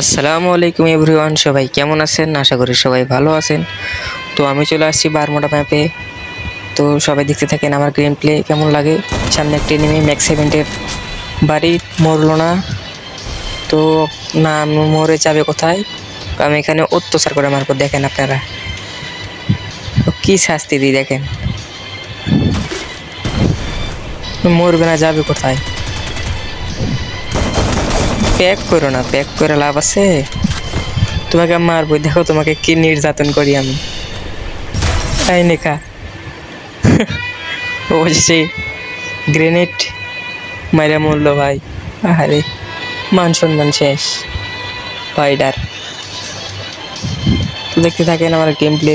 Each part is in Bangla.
আসসালামু আলাইকুম এভরিওয়ান, সবাই কেমন আছেন? আশা করি সবাই ভালো আছেন। তো আমি চলে আসছি বারমোটা ম্যাপে। তো সবাই দেখতে থাকেন আমার গেম প্লে কেমন লাগে? সামনে একটি নেমে ম্যাক্স সেভেন্টের বাড়ি, মরলো না। তো না মরে যাবে কোথায়? আমি এখানে অত্যাচার করে মারবো, দেখেন আপনারা। কী শাস্তি দিই, দেখেন। মরবে না, যাবে কোথায়? প্যাক করো না, প্যাক করে লাভ আছে? তোমাকে মারবো দেখো তোমাকে কি নির্যাতন করি আমি। তাই নেখা অবশ্যই গ্রেনেড মাইরা মরলো ভাই। আরে মান সম্মান শেষ। ভাইডার। দেখতে থাকেন আমার গেম প্লে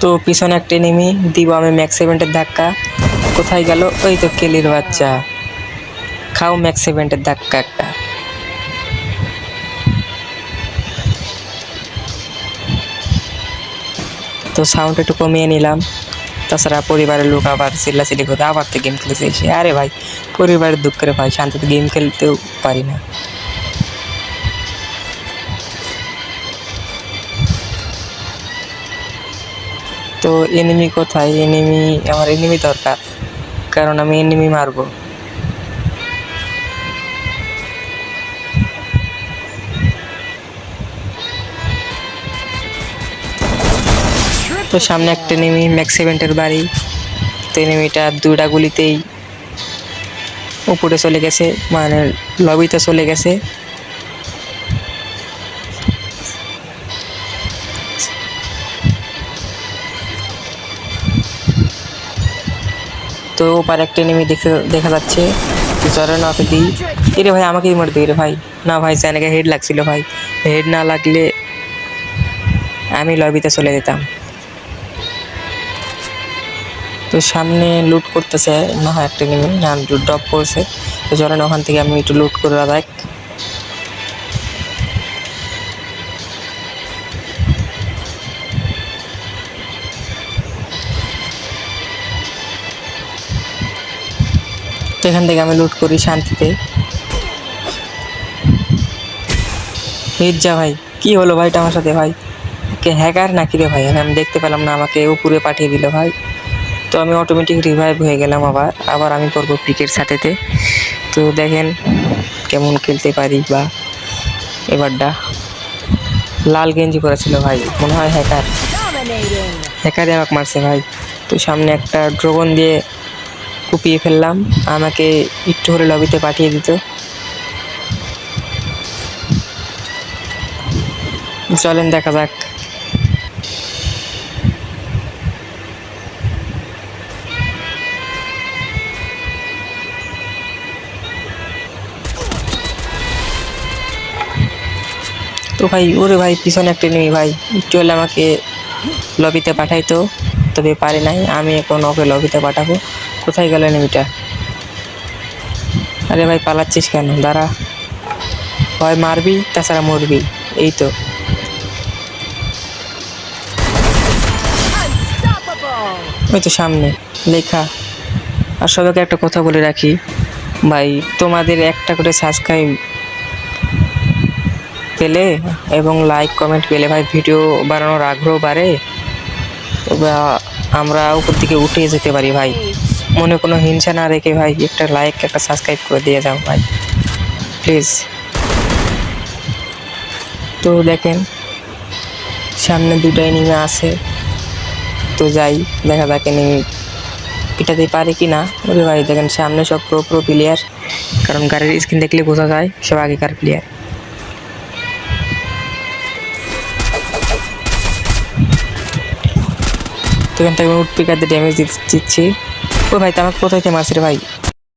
তো পিছনে একটা নেমি, দিব আমি ম্যাক্স ইভেন্টের ধাক্কা। কোথায় গেল? ওই তো কেলির বাচ্চা। খাও ম্যাক্স ইভেন্টের ধাক্কা একটা। তো সাউন্ড একটু কমিয়ে নিলাম। তাছাড়া পরিবারের লোক আবার চিল্লাচিল্লি করে আবার তো গেম খেলেছে আরে ভাই, পরিবারের দুঃখের ভাই, শান্তিতে গেম খেলতেও পারি না। তো এনিমি কোথায়? এনিমি আমার এনিমি দরকার, কারণ আমি এনিমি মারবো। তো সামনে একটা এনিমি ম্যাক্স ইভেন্টের বাড়ি। তো এনিমিটা দুটা গুলিতেই উপরে চলে গেছে মানে লবিতে চলে গেছে। তো ওপার একটা এনিমি দেখতে দেখা যাচ্ছে। তো না ওকে দিই। এরে ভাই, আমাকেই মারতে রে ভাই। না ভাই স্যানেকে হেড লাগছিল ভাই। হেড না লাগলে আমি লবিতে চলে যেতাম। তো সামনে লুট করতেছে, না হয় একটা এনিমি না ড্রপ করছে। তো চলেন ওখান থেকে আমি একটু লুট করে দেখ তো এখান থেকে আমি লুট করি শান্তিতে। যা ভাই কি হলো ভাইটা আমার সাথে ভাই? কে হ্যাকার নাকি রে ভাই? আমি দেখতে পেলাম না আমাকে উপরে পাঠিয়ে দিল ভাই। তো আমি অটোমেটিক রিভাইভ হয়ে গেলাম আবার আবার আমি করব ক্রিকেট সাথেতে। তো দেখেন কেমন খেলতে পারি বা এবারটা। লাল গেঞ্জি করেছিল ভাই মনে হয় হ্যাকার হ্যাকারে আমাকে মারছে ভাই। তো সামনে একটা ড্রোগন দিয়ে কুপিয়ে ফেললাম। আমাকে একটু হলে লবিতে পাঠিয়ে দিত। চলেন দেখা যাক। তো ভাই, ওরে ভাই, পিছনে একটা নেই ভাই। একটু হলে আমাকে লবিতে পাঠাইতো, তবে পারে নাই। আমি এখন ওকে লবিতে পাঠাবো। কোথায় গেল নেমিটা? আরে ভাই পালাচ্ছিস কেন? দাঁড়া। হয় মারবি তাছাড়া মরবি। এই তো। ওই তো সামনে। লেখা। আর সবাইকে একটা কথা বলে রাখি। ভাই তোমাদের একটা করে সাবস্ক্রাইব পেলে এবং লাইক কমেন্ট পেলে ভাই ভিডিও বানানোর আগ্রহ বাড়ে বা আমরা উপর দিকে উঠে যেতে পারি ভাই। মনে কোনো হিংসা না রেখে ভাই, একটা লাইক একটা সাবস্ক্রাইব করে দিয়ে যাও ভাই। প্লিজ তো দেখেন, সামনে দুটো এনিমে আছে। তো যাই, দেখা যাক এনিমি এটাতে পারে কি না ওরে ভাই, দেখেন সামনে সব প্রো প্রো প্লেয়ার কারণ গাড়ির স্ক্রিন দেখলে বোঝা যায়, সব আগেকার প্লেয়ার তো এখান থেকে উঠ পিকার দিয়ে ড্যামেজ দিচ্ছি। ও ভাই তো আমাকে কোথায় থেকে মারছে রে ভাই